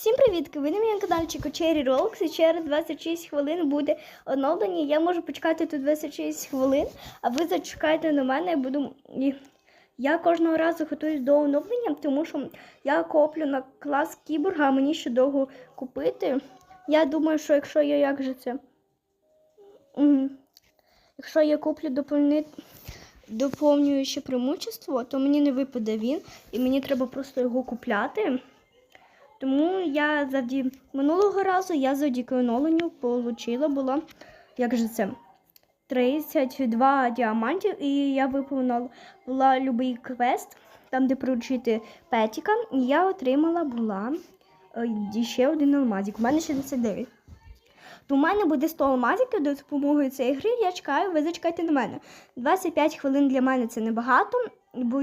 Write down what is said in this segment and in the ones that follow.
Всім привіт! Ви на моєму каналчику Cherry Rolls і через 26 хвилин буде оновлення. Я можу почекати тут 26 хвилин, а ви зачекайте на мене. Я буду. Я кожного разу готуюсь до оновлення, тому що я коплю на клас кіборга, а мені ще довго купити. Я думаю, що якщо я як же це. Якщо я куплю доповни... доповнююче преимущество, то мені не випаде він, і мені треба просто його купляти. Тому я завдяки минулого разу я завдяки оновленню отримала було, як же це, 32 діамантів, і я виповнила була любий квест, там, де приручити Петіка, і я отримала була е, ще один алмазик. У мене 69. То у мене буде 100 алмазиків до допомоги цієї гри. Я чекаю, ви зачекайте на мене. 25 хвилин для мене це небагато, бо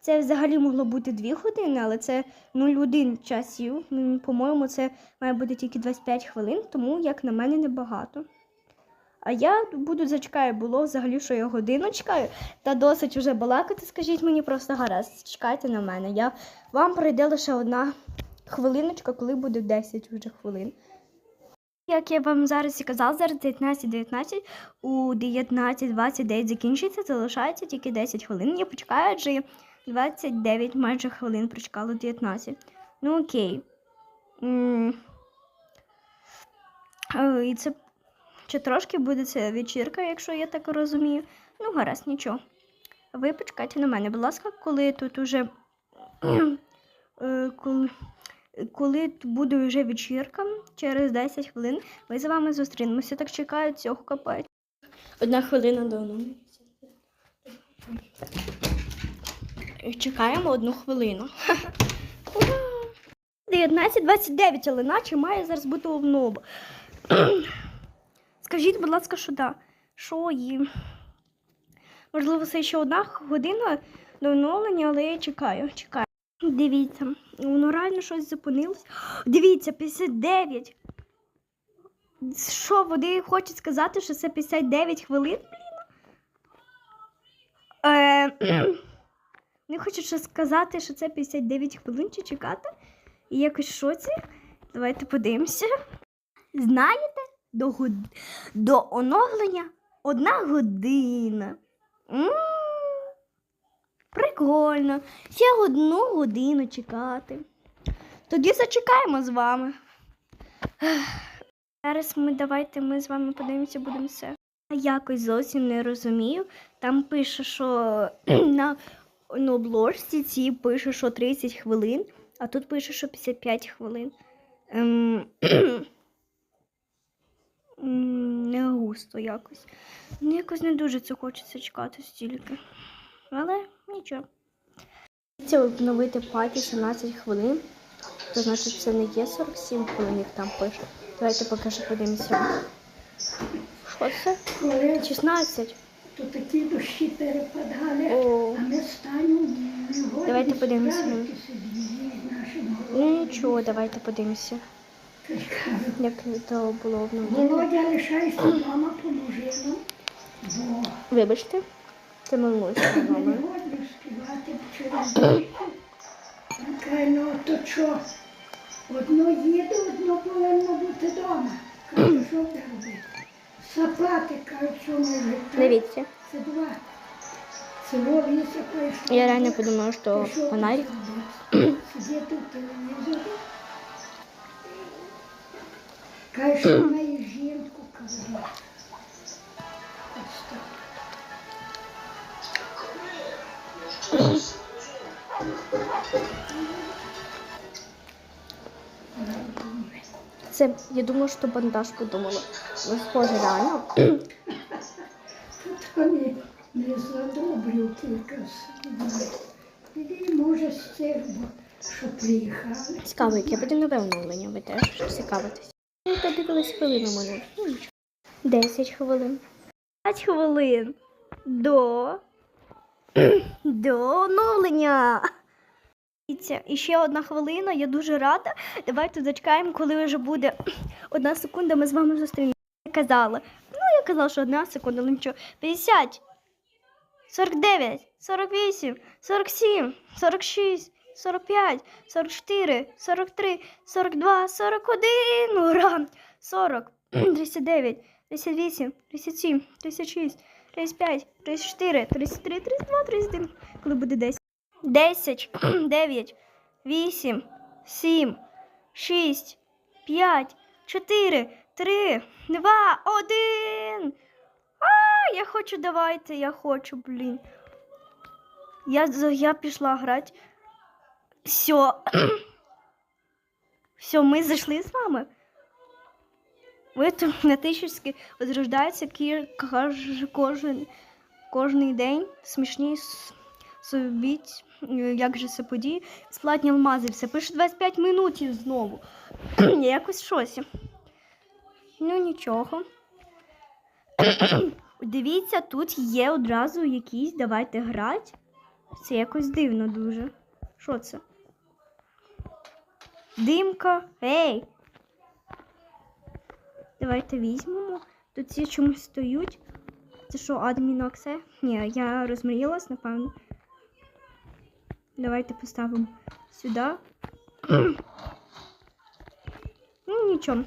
це взагалі могло бути 2 години, але це 0,1 часів. По-моєму, це має бути тільки 25 хвилин, тому як на мене небагато. А я буду зачекаю, було взагалі, що я годину чекаю, та досить вже балакати, скажіть мені просто гаразд, чекайте на мене. Я вам пройде лише одна хвилиночка, коли буде 10 вже хвилин. Як я вам зараз і казав, зараз 19.19, у 19.29 закінчиться, залишається тільки 10 хвилин. Я почекаю, адже 29 майже хвилин прочекала 19. Ну окей. Е, І це чи трошки буде це вечірка, якщо я так розумію. Ну, гаразд, нічого. Ви почекайте на мене, будь ласка, коли тут уже. е, коли, коли буде вже вечірка, через 10 хвилин ми з вами зустрінемося. Так чекаю цього капець. Одна хвилина до оновлення. Чекаємо одну хвилину. 19.29, але наче має зараз бути обнова. Скажіть, будь ласка, що да? Що їм? Можливо, це ще одна година до оновлення, але я чекаю, чекаю. Дивіться, воно реально щось зупинилось. Дивіться, 59. Що, вони хочуть сказати, що це 59 хвилин, блін? Е, вони хочуть щось сказати, що це 59 хвилин чи чекати. І якось в шоці. Давайте подивимося. Знаєте, до, год... до оновлення одна година. м Прикольно. Ще одну годину чекати. Тоді зачекаємо з вами. Зараз ми давайте ми з вами подивимося, будемо все. Якось зовсім не розумію. Там пише, що на, на обложці ці пише, що 30 хвилин, а тут пише, що 55 хвилин. Ем... Не густо якось. Ну, якось не дуже це хочеться чекати стільки. Але нічого. Це обновити паті 17 хвилин. То значить це не є 47 хвилин, як там пише. Давайте покажу, подивимося. Що це? Коли 16. то такі дощі перепадали, О. а ми станемо Давайте подивимося. з Ну нічого, давайте подивимося. Як то було обновлено. Володя, лишайся вдома, поможи нам, Вибачте, це минулося ми не номер. годні співати через дощ. Каже, ну то що? Одно їде, одно повинно бути вдома. Кажу, що ти робити? Сапати, кажуть, що ми вже Дивіться. Це два. Село віса прийшло. Я реально подумала, що фонарик. Сидіти в телевізорі. Каже, що має жінку, каже. Ось так. Це, я думаю, що бандаж подумала. Ну, схоже, реально. Вони не задобрю кілька сидів. І може з цих, що приїхали. Цікаво, яке буде нове оновлення, ви теж цікавитесь. Ну, то дивились хвилину. Ну, нічого. 10 хвилин. 5 хвилин. До. До оновлення. І ще одна хвилина, я дуже рада. Давайте зачекаємо, коли вже буде одна секунда, ми з вами зустрінемося. Я казала. Ну, я казала, що одна секунда, але нічого. 50, 49, 48, 47, 46, 45, 44, 43, 42, 41, ура! 40, 39, 38, 37, 36, 35, 34, 33, 32, 31. Коли буде 10? 10, 9, 8, 7, 6, 5, 4, 3, 2, 1. А, я хочу, давайте, я хочу, блін. Я, я пішла грати. Все. Все, ми зайшли з вами. Ви тут на тисячки возрождається кожен, кожний день. Смішні собіть, е, як же це події. Сплатні алмази, все. Пише 25 минутів знову. Якось шоці. Ну нічого. Дивіться, тут є одразу якісь, давайте грати. Це якось дивно дуже. Що це? Димка. Ей! Давайте візьмемо. Тут ці чомусь стоють. Це що, адмін Оксе? Ні, я розмріялась, напевно. Давайте поставимо сюди. ну, нічого.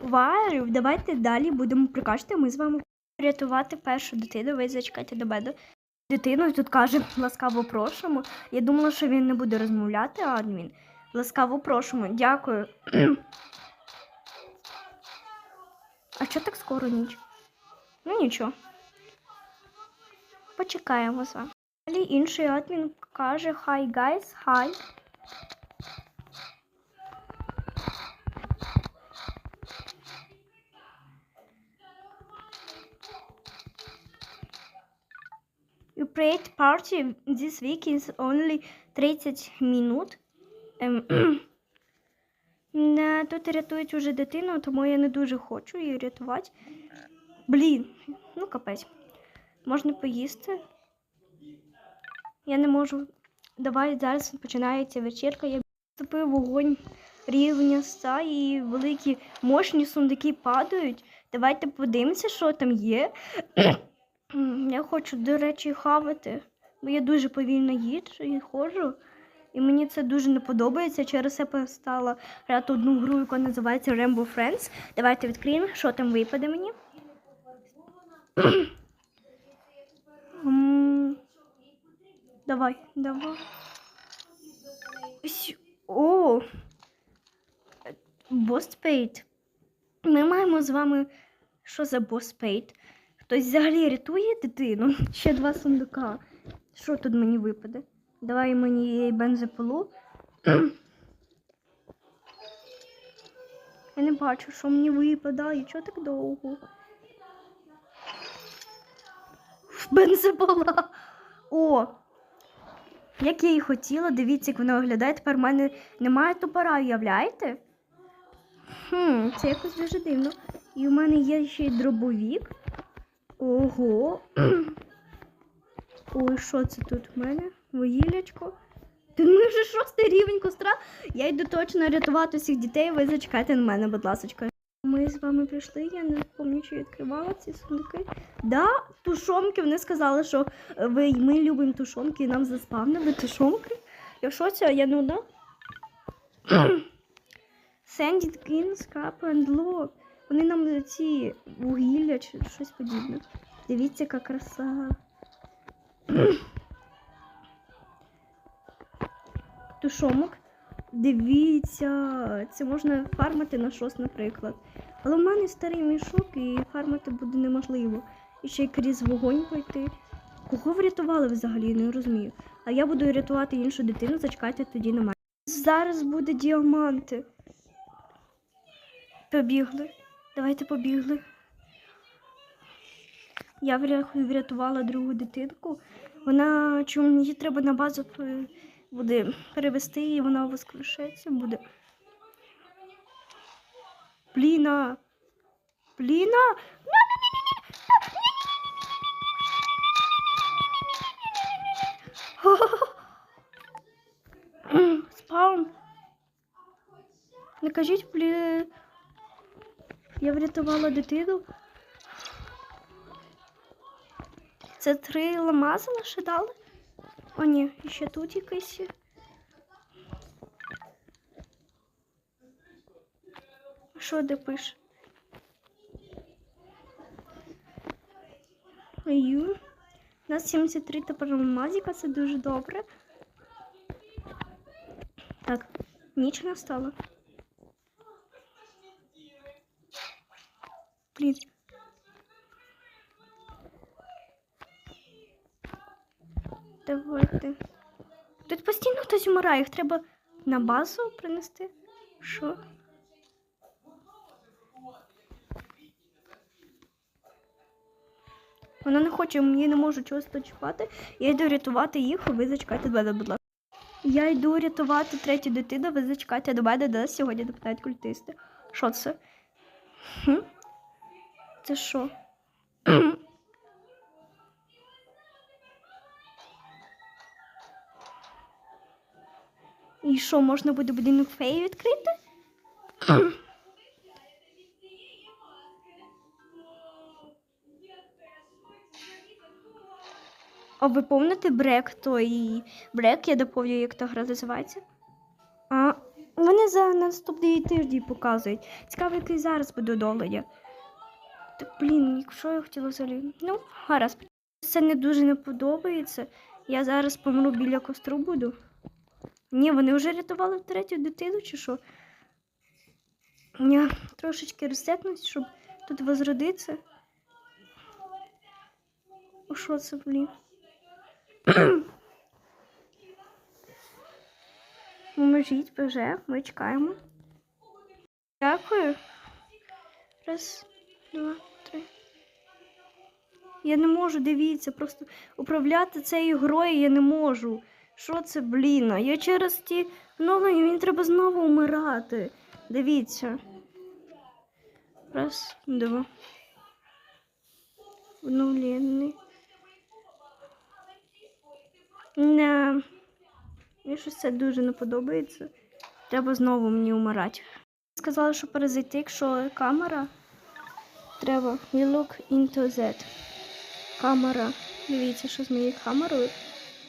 Варю, давайте далі будемо прикажете, ми з вами рятувати першу дитину. Ви зачекайте до мене. Дитину тут каже ласкаво прошимо. Я думала, що він не буде розмовляти, адмін. Ласкаво прошимо. Дякую. а що так скоро ніч? Ну нічого. Почекаємо з вами. Далі інший адмін каже Hi guys, hi. You prayed party this week is only 30 минут. Ем, тут рятують уже дитину, тому я не дуже хочу її рятувати. Блін, ну капець. Можна поїсти. Я не можу. Давай зараз починається вечірка. Я вступив вогонь рівня ста і великі мощні сундуки падають. Давайте подивимося, що там є. Я хочу, до речі, хавати, бо я дуже повільно їджу і ходжу. І мені це дуже не подобається. Через це перестала грати одну гру, яка називається Rainbow Friends. Давайте відкриємо, що там випаде мені. Давай, давай. О! Боспейт. Ми маємо з вами. Що за боспейт? Хтось взагалі рятує дитину? Ще два сундука. Що тут мені випаде? Давай мені бензопилу. Я не бачу, що мені випадає. Чого так довго? Бензопила. О! Як я і хотіла, дивіться, як вона виглядає. Тепер в мене немає топора, уявляєте? Хм, це якось дуже дивно. І у мене є ще й дробовік. Ого. Ой, що це тут в мене? Вугіллячко. Тут ми вже шостий рівень костра. Я йду точно рятувати всіх дітей. Ви зачекайте на мене, будь ласка. Ми з вами прийшли, я не пам'ятаю, чи відкривала ці сундуки. Да, тушонки. Вони сказали, що е, ви, ми любимо тушонки і нам заспавнили тушонки. Я в шоці, а я нуда. Sandy Skin, Scrap and Lock. Вони нам ці вугілля чи щось подібне. Дивіться, яка краса. Тушомок. Дивіться, це можна фармити на щось, наприклад. Але в мене старий мішок і фармити буде неможливо. І ще й крізь вогонь пройти. Кого врятували взагалі, не розумію. А я буду рятувати іншу дитину, зачекайте тоді на мене. Зараз буде діаманти. Побігли. Давайте побігли. Я врятувала другу дитинку. Вона чому її треба на базу п- буде перевести, і вона воскрешеться буде. Бліна. Бліна. Спаун. Не кажіть, блі. Я врятувала дитину. Це три ламази лише дали? О, ні, ще тут якийсь. Що де пише? Аю. У нас 73 тепер алмазіка, це дуже добре. Так, ніч настала. Блін. Давайте. Тут постійно хтось вмирає, їх треба на базу принести. Що? Вона не хоче, мені не можу чогось почіпати. Я йду рятувати їх, а ви зачекайте до мене, будь ласка. Я йду рятувати третю дитину, ви зачекайте до мене, де сьогодні нападають культисти. Що це? Хм? Це що? І що, можна буде будинок феї відкрити? А ви помните брек той брек, я доповню, як та гра називається? А вони за наступний тиждень показують. Цікаво, який зараз буде оновлення. Так, блін, якщо я хотіла взагалі. Ну, гаразд. Це не дуже не подобається. Я зараз помру біля костру буду. Ні, вони вже рятували третю дитину, чи що? Я трошечки розсекнусь, щоб тут возродитися. О, що це, блін? Поможіть, ПЖ, ми чекаємо. Дякую. Раз, два, три. Я не можу, дивіться, просто управляти цією грою я не можу. Що це, блін? Я через ті оновлення мені треба знову вмирати. Дивіться. Раз, два. Обновлений. Не. Мені щось це дуже не подобається. Треба знову мені вмирати. Сказали, що перезайти, якщо камера. Треба we look into that. Камера. Дивіться, що з моєю камерою.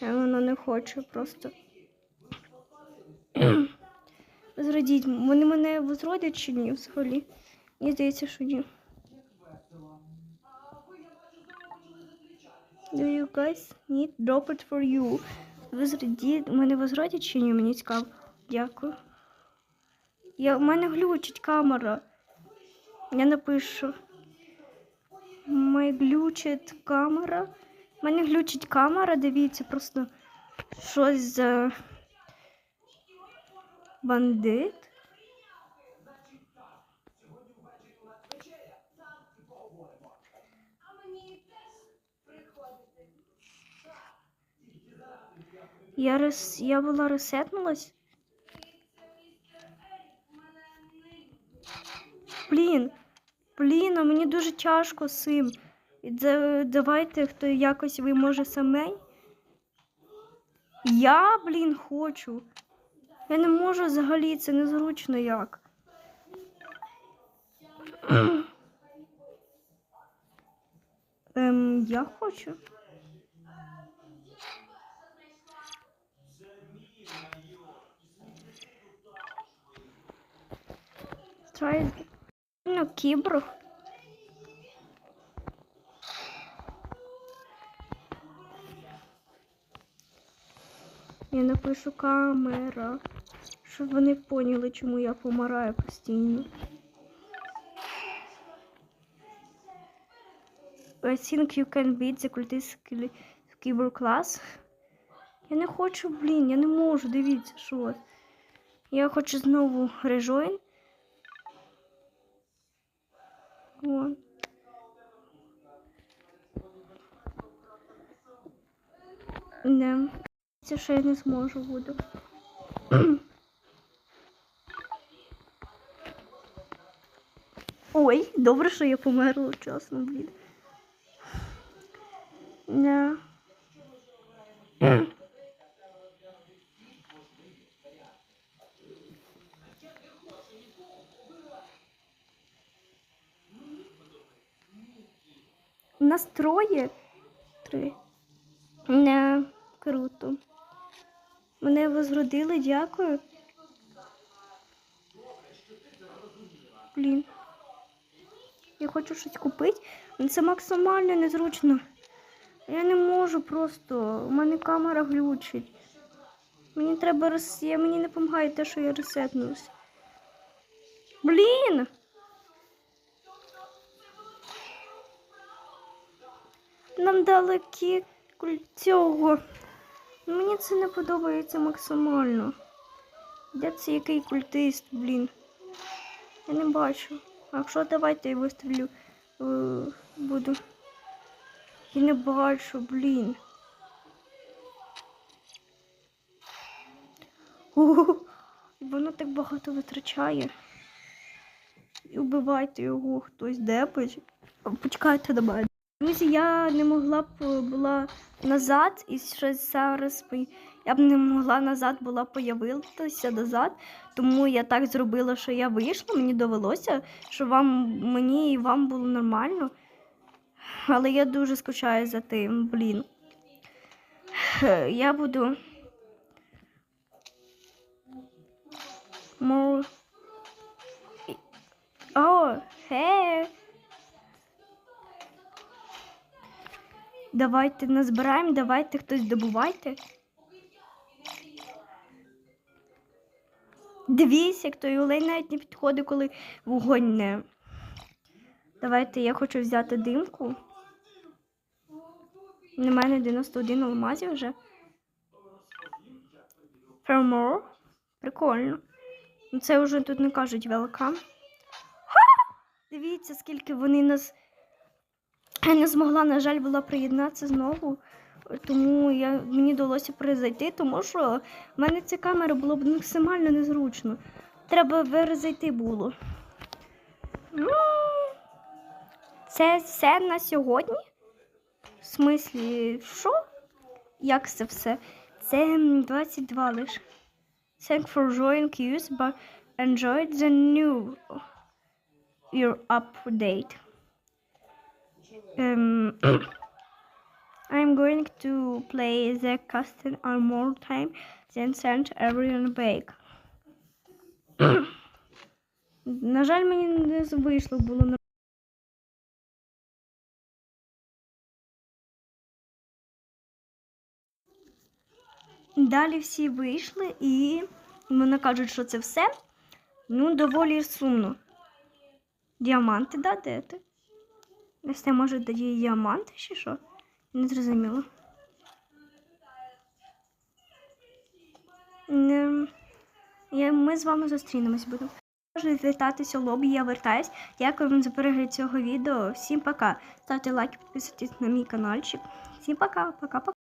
Вона не хоче просто. Зрадіть, вони мене возродять чи ні взагалі? Мені здається, що ні. Do you guys need drop it for you? Ви зрадіть, мене возродять чи ні? Мені цікаво. Дякую. Я, у мене глючить камера. Я напишу. My глючить камера. У мене глючить камера, дивіться, просто щось за бандит. Я, рес... я була ресетнулась. Блін, блін, а мені дуже тяжко з цим. Давайте хто якось ви може самей. Я, блін, хочу. Я не можу взагалі, це незручно як. ем, я хочу. Try ну, кібру. Я напишу камера, щоб вони поняли, чому я помираю постійно. I think you can beat the cultist keyboard class. Я не хочу, блін, я не можу, дивіться, що. Я хочу знову rejoin. Вон. Не. Це що я не зможу буду. Ой, добре, що я померла вчасно, блін. Не. У нас троє. Три. Не, круто. Мене возродили, дякую. Блін. Я хочу щось купити, це максимально незручно. Я не можу просто. У мене камера глючить. Мені треба роз... я... Мені не допомагає те, що я ресетнусь. Блін! Нам дали кі... цього. Мені це не подобається максимально. Де це який культист, блін? Я не бачу. Якщо давайте я виставлю е, буду. Я не бачу, блін. Воно так багато витрачає. І вбивайте його хтось депить. Почекайте до мене. Друзі, я не могла б е, була назад і щось зараз я б не могла назад була появитися назад, тому я так зробила, що я вийшла. Мені довелося, що вам мені і вам було нормально. Але я дуже скучаю за тим, блін. Я буду. More... О, хей! Давайте назбираємо, давайте хтось добувайте. Дивіться, хто і олень навіть не підходить, коли вогонь не. Давайте я хочу взяти димку. На мене 91 алмазів вже. Fermor. Прикольно. Ну, Це вже тут не кажуть велкам. Дивіться, скільки вони нас. Я не змогла, на жаль, була приєднатися знову. Тому я, мені вдалося перезайти, тому що в мене ця камера було б максимально незручно. Треба перезайти було. Ну, це все на сьогодні. В смислі, що? Як це все? Це 22 лише. Thank for joining use, but enjoy the new your update. Um, I'm going to play the custom one more time, then send everyone back. На жаль, мені не вийшло було на. Далі всі вийшли і вони кажуть, що це все. Ну, доволі сумно. Діаманти, да, де ти? Десь може тоді діаманти чи що? Не зрозуміло. Ми з вами зустрінемось будемо. Можу вітатися у лобі, я вертаюсь. Дякую вам за перегляд цього відео. Всім пока. Ставте лайки, підписуйтесь на мій каналчик. Всім пока, пока-пока.